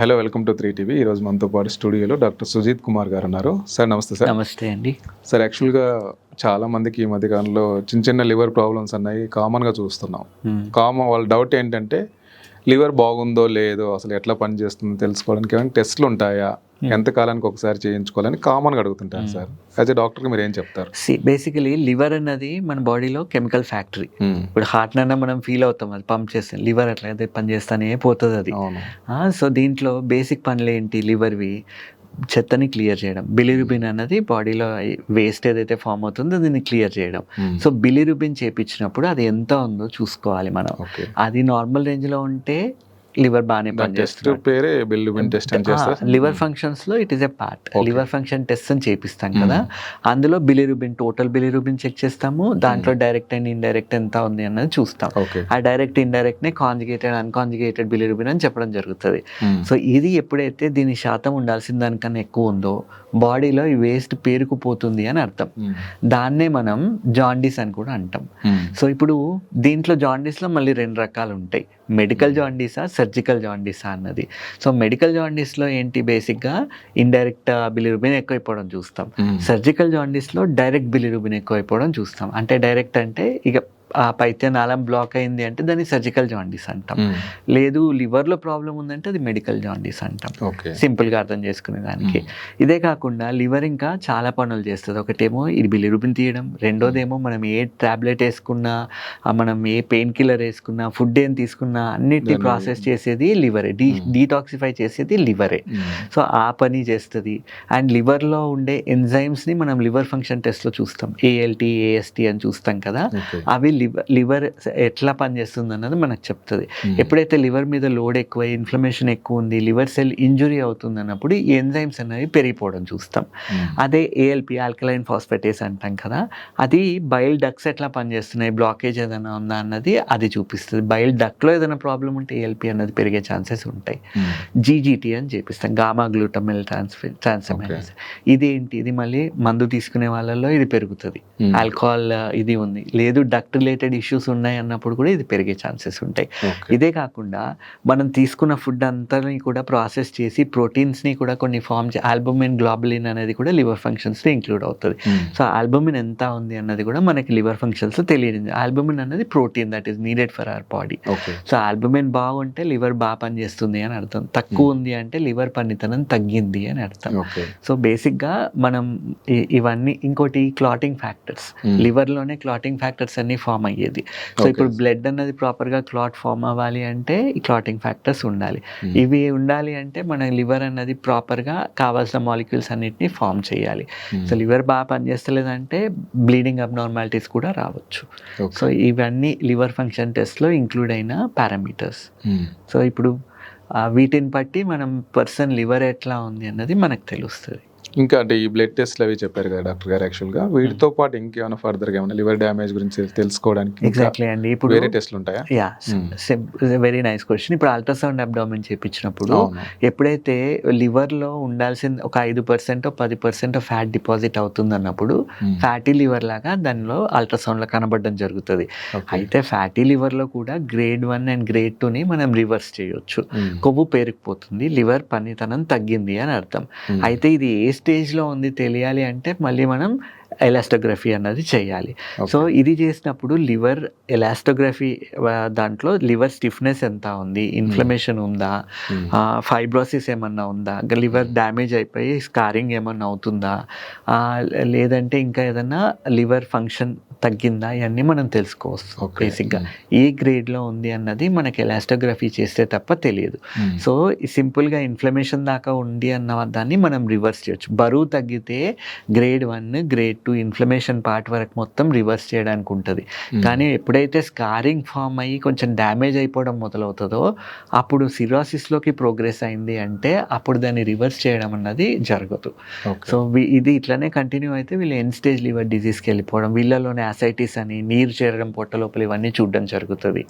Hello welcome to three TV. ఈరోజు మనతో పాటు స్టూడియోలో డాక్టర్ సుజిత్ కుమార్ గారు ఉన్నారు. సార్ నమస్తే సార్. నమస్తే అండి. సార్ యాక్చువల్గా చాలా మందికి ఈ మధ్య కాలంలో చిన్న చిన్న లివర్ ప్రాబ్లమ్స్ అన్నాయి కామన్గా చూస్తున్నాం. కామన్ వాళ్ళ డౌట్ ఏంటంటే లివర్ బాగుందో లేదో అసలు ఎట్లా పనిచేస్తుందో తెలుసుకోవడానికి ఏమైనా టెస్ట్లు ఉంటాయా? ఎంత కాలానికి ఒకసారి చేయించుకోవాలని కామన్గా అడుగుతుంటారు సార్. యాజ్ ఎ డాక్టర్కి మీరు ఏం చెప్తారు? బేసికలీ లివర్ అన్నది మన బాడీలో కెమికల్ ఫ్యాక్టరీ. మ్మ్. ఇప్పుడు హార్ట్ అన్న మనం ఫీల్ అవుతాం అది పంప్ చేస్తాం లివర్ అట్లా అయితే పని చేస్తానే పోతుంది అది. సో దీంట్లో బేసిక్ పనులు ఏంటి? లివర్వి చెత్తని క్లియర్ చేయడం. బిలిరుబిన్ అన్నది బాడీలో వేస్ట్ ఏదైతే ఫామ్ అవుతుందో దీన్ని క్లియర్ చేయడం. సో బిలిరుబిన్ చేపించినప్పుడు అది ఎంత ఉందో చూసుకోవాలి మనం. అది నార్మల్ రేంజ్లో ఉంటే లివర్ బాగానే టెస్ట్ పేరే బిల్లుబిన్ టెస్ట్ అని చేస్తారు? లివర్ ఫంక్షన్స్లో it is a part. Liver function test అని చేపిస్తాం కదా. అందులో బిలిరుబిన్ టోటల్ బిలిరుబిన్ చెక్ చేస్తాము. దాంట్లో డైరెక్ట్ అండ్ ఇండైరెక్ట్ ఎంత ఉంది అన్నది చూస్తాం. ఆ డైరెక్ట్ ఇండైరెక్ట్ నే కాంజుగేటెడ్ అన్కాంజుగేటెడ్ బిలిరుబిన్ అని చెప్పడం జరుగుతుంది. సో ఇది ఎప్పుడైతే దీని శాతం ఉండాల్సిన దానికన్నా ఎక్కువ ఉందో బాడీలో ఈ వేస్ట్ పేరుకుపోతుంది అని అర్థం. దాన్నే మనం జాండీస్ అని కూడా అంటాం. సో ఇప్పుడు దీంట్లో జాండీస్లో మళ్ళీ రెండు రకాలు ఉంటాయి. మెడికల్ జాండీసా సర్జికల్ జాండీసా అన్నది. సో మెడికల్ జాండీస్లో ఏంటి బేసిక్గా ఇండైరెక్ట్ బిలిరుబిన్ ఎక్కువైపోవడం చూస్తాం. సర్జికల్ జాండీస్లో డైరెక్ట్ బిలిరుబిన్ ఎక్కువైపోవడం చూస్తాం. అంటే డైరెక్ట్ అంటే ఇక ఆ పైత్య నాళం బ్లాక్ అయింది అంటే దాన్ని సర్జికల్ జాండీస్ అంటాం. మ్మ్. లేదు లివర్లో ప్రాబ్లం ఉందంటే అది మెడికల్ జాండీస్ అంటాం. సింపుల్గా అర్థం చేసుకునే దానికి. ఇదే కాకుండా లివర్ ఇంకా చాలా పనులు చేస్తుంది. ఒకటేమో ఇది బిలిరుబిన్ తీయడం. రెండోదేమో మనం ఏ టాబ్లెట్ వేసుకున్నా మనం ఏ పెయిన్ కిల్లర్ వేసుకున్నా ఫుడ్ ఏం తీసుకున్నా అన్నిటిని ప్రాసెస్ చేసేది లివరే డీ డీటాక్సిఫై చేసేది లివరే మ్మ్. సో ఆ పని చేస్తుంది. అండ్ లివర్లో ఉండే ఎంజైమ్స్ని మనం లివర్ ఫంక్షన్ టెస్ట్లో చూస్తాం. ఏఎల్టీ ఏఎస్టీ అని చూస్తాం కదా. అవి లివర్ లివర్ ఎట్లా పనిచేస్తుంది అన్నది మనకు చెప్తుంది. ఎప్పుడైతే లివర్ మీద లోడ్ ఎక్కువ ఇన్ఫ్లమేషన్ ఎక్కువ ఉంది లివర్ సెల్ ఇంజురీ అవుతుంది అన్నప్పుడు ఈ ఎంజైమ్స్ అనేవి పెరిగిపోవడం చూస్తాం. అదే ఏఎల్పి ఆల్కలైన్ ఫాస్ఫేటేస్ అంటాం కదా అది బయల్ డక్స్ ఎట్లా పనిచేస్తున్నాయి బ్లాకేజ్ ఏదైనా ఉందా అన్నది అది చూపిస్తుంది. బయల్ డక్లో ఏదైనా ప్రాబ్లం ఉంటే ఏఎల్పి అన్నది పెరిగే ఛాన్సెస్ ఉంటాయి. జీజీటీ అని చేపిస్తాం గామా గ్లూటమిల్ ట్రాన్స్ఫర్ ఇది ఏంటి? ఇది మళ్ళీ మందు తీసుకునే వాళ్ళలో ఇది పెరుగుతుంది. ఆల్కహాల్ ఇది ఉంది. లేదు డక్ట్ రిలేటెడ్ ఇష్యూస్ ఉన్నాయి అన్నప్పుడు కూడా ఇది పెరిగే ఛాన్సెస్ ఉంటాయి. ఇదే కాకుండా మనం తీసుకున్న ఫుడ్ అంతని కూడా ప్రాసెస్ చేసి ప్రోటీన్స్ని కూడా కొన్ని ఫామ్ ఆల్బమిన్ గ్లోబులిన్ అనేది కూడా లివర్ ఫంక్షన్స్లో ఇంక్లూడ్ అవుతుంది. సో ఆల్బమిన్ ఎంత ఉంది అన్నది కూడా మనకి లివర్ ఫంక్షన్స్ తెలియదు. ఆల్బమిన్ అనేది protein that is needed for our body so albumin బాగుంటే లివర్ బాగా పనిచేస్తుంది అని అర్థం. తక్కువ ఉంది అంటే లివర్ పనితనం తగ్గింది అని అర్థం. సో బేసిక్గా మనం ఇవన్నీ ఇంకోటి క్లాటింగ్ ఫ్యాక్టర్స్ Hmm. లివర్లోనే క్లాటింగ్ ఫ్యాక్టర్స్ అన్ని ఫామ్ అయ్యేది సో. ఇప్పుడు బ్లడ్ అన్నది ప్రాపర్గా క్లాట్ ఫామ్ అవ్వాలి అంటే ఈ క్లాటింగ్ ఫ్యాక్టర్స్ ఉండాలి Hmm. ఇవి ఉండాలి అంటే మన లివర్ అన్నది ప్రాపర్గా కావాల్సిన మాలిక్యూల్స్ అన్నిటిని ఫామ్ చేయాలి. సో లివర్ బాగా పనిచేస్తలేదంటే బ్లీడింగ్ అబ్నార్మాలిటీస్ కూడా రావచ్చు సో ఇవన్నీ లివర్ ఫంక్షన్ టెస్ట్లో ఇంక్లూడ్ అయిన పారామీటర్స్. సో ఇప్పుడు ఆ, వీటిని బట్టి మనం పర్సన్ లివర్ ఎట్లా ఉంది అన్నది మనకు తెలుస్తుంది ఇంకా అంటే ఈ బ్లడ్ టెస్ట్లు అవి చెప్పారు కదా డాక్టర్ గారు యాక్చువల్గా వీటితో పాటు ఇంకేమైనా ఫర్దర్గా ఏమైనా లివర్ డ్యామేజ్ గురించి తెలుసుకోవడానికి ఎగ్జాక్ట్లీ అండి. ఇప్పుడు వేరే టెస్ట్లు ఉంటాయా? Yeah Hmm. Very nice question ఇప్పుడు అల్ట్రాసౌండ్ అబ్డామిన్ చేపించినప్పుడు అవును. ఎప్పుడైతే లివర్లో ఉండాల్సిన ఒక ఐదు పర్సెంట్ పది పర్సెంట్ ఫ్యాట్ డిపాజిట్ అవుతుంది అన్నప్పుడు. ఫ్యాటీ లివర్ లాగా దానిలో అల్ట్రాసౌండ్లో కనబడడం జరుగుతుంది. అయితే ఫ్యాటీ లివర్లో కూడా గ్రేడ్ వన్ అండ్ గ్రేడ్ టూని మనం రివర్స్ చేయొచ్చు. మ్మ్. కొవ్వు పేరుకుపోతుంది లివర్ పనితనం తగ్గింది అని అర్థం. అయితే ఇది ఏ స్టేజ్లో ఉంది తెలియాలి అంటే మళ్ళీ మనం ఎలాస్టోగ్రఫీ అన్నది చేయాలి. సో ఇది చేసినప్పుడు లివర్ ఎలాస్టోగ్రఫీ దాంట్లో లివర్ స్టిఫ్నెస్ ఎంత ఉంది? ఇన్ఫ్లమేషన్ ఉందా. ఫైబ్రోసిస్ ఏమన్నా ఉందా? లివర్ డ్యామేజ్ అయిపోయి స్కారింగ్ ఏమన్నా అవుతుందా? లేదంటే ఇంకా ఏదన్నా లివర్ ఫంక్షన్ తగ్గిందా? ఇవన్నీ మనం తెలుసుకోవచ్చు. బేసిక్గా. ఏ గ్రేడ్లో ఉంది అన్నది మనకి ఎలాస్టోగ్రఫీ చేస్తే తప్ప తెలియదు. సో సింపుల్గా ఇన్ఫ్లమేషన్ దాకా ఉంది అన్న దాన్ని మనం రివర్స్ చేయొచ్చు. బరువు తగ్గితే grade one grade two inflammation part వరకు మొత్తం రివర్స్ చేయడానికి ఉంటుంది మ్మ్. కానీ ఎప్పుడైతే స్కారింగ్ ఫామ్ అయ్యి కొంచెం డ్యామేజ్ అయిపోవడం మొదలవుతుందో అప్పుడు సిరాసిస్లోకి ప్రోగ్రెస్ అయింది అంటే అప్పుడు దాన్ని రివర్స్ చేయడం అన్నది జరగదు. సో ఇది ఇట్లనే కంటిన్యూ అయితే వీళ్ళు ఎన్ స్టేజ్ లివర్ డిజీస్కి వెళ్ళిపోవడం వీళ్ళలోనే యాసైటిస్ అని నీరు చేరడం పొట్ట లోపల ఇవన్నీ చూడడం జరుగుతుంది.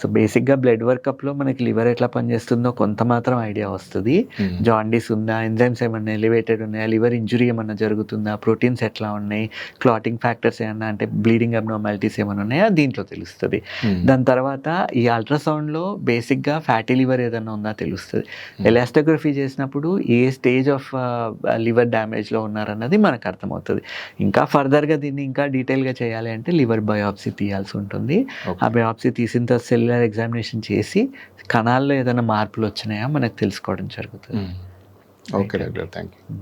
సో బేసిక్గా బ్లడ్ వర్కప్లో మనకి లివర్ ఎట్లా పనిచేస్తుందో కొంత మాత్రం ఐడియా వస్తుంది. జాండీస్ ఉందా ఎంజైమ్స్ ఏమన్నా ఎలివేటెడ్ ఉన్నాయా లివర్ ఇంజురీ ఏమన్నా జరుగుతుందా ప్రోటీన్స్ ఎట్లా ఉన్నాయి క్లాటింగ్ ఫ్యాక్టర్స్ ఏమన్నా అంటే బ్లీడింగ్ అబ్నార్మాలిటీస్ ఏమైనా ఉన్నాయా? దీంట్లో తెలుస్తుంది. దాని తర్వాత ఈ అల్ట్రాసౌండ్లో బేసిక్గా ఫ్యాటీ లివర్ ఏదైనా ఉందా తెలుస్తుంది. ఎలాస్టోగ్రఫీ చేసినప్పుడు ఏ స్టేజ్ ఆఫ్ లివర్ డ్యామేజ్లో ఉన్నారన్నది మనకు అర్థమవుతుంది. ఇంకా ఫర్దర్గా దీన్ని ఇంకా డీటెయిల్గా చేయాలి అంటే లివర్ బయాప్సీ తీయాల్సి ఉంటుంది. ఆ బయాప్సీ తీసిన తర్వాత సెల్యులర్ ఎగ్జామినేషన్ చేసి కణాల్లో ఏదైనా మార్పులు వచ్చినాయా? మనకు తెలుసుకోవడం జరుగుతుంది. Okay doctor thank you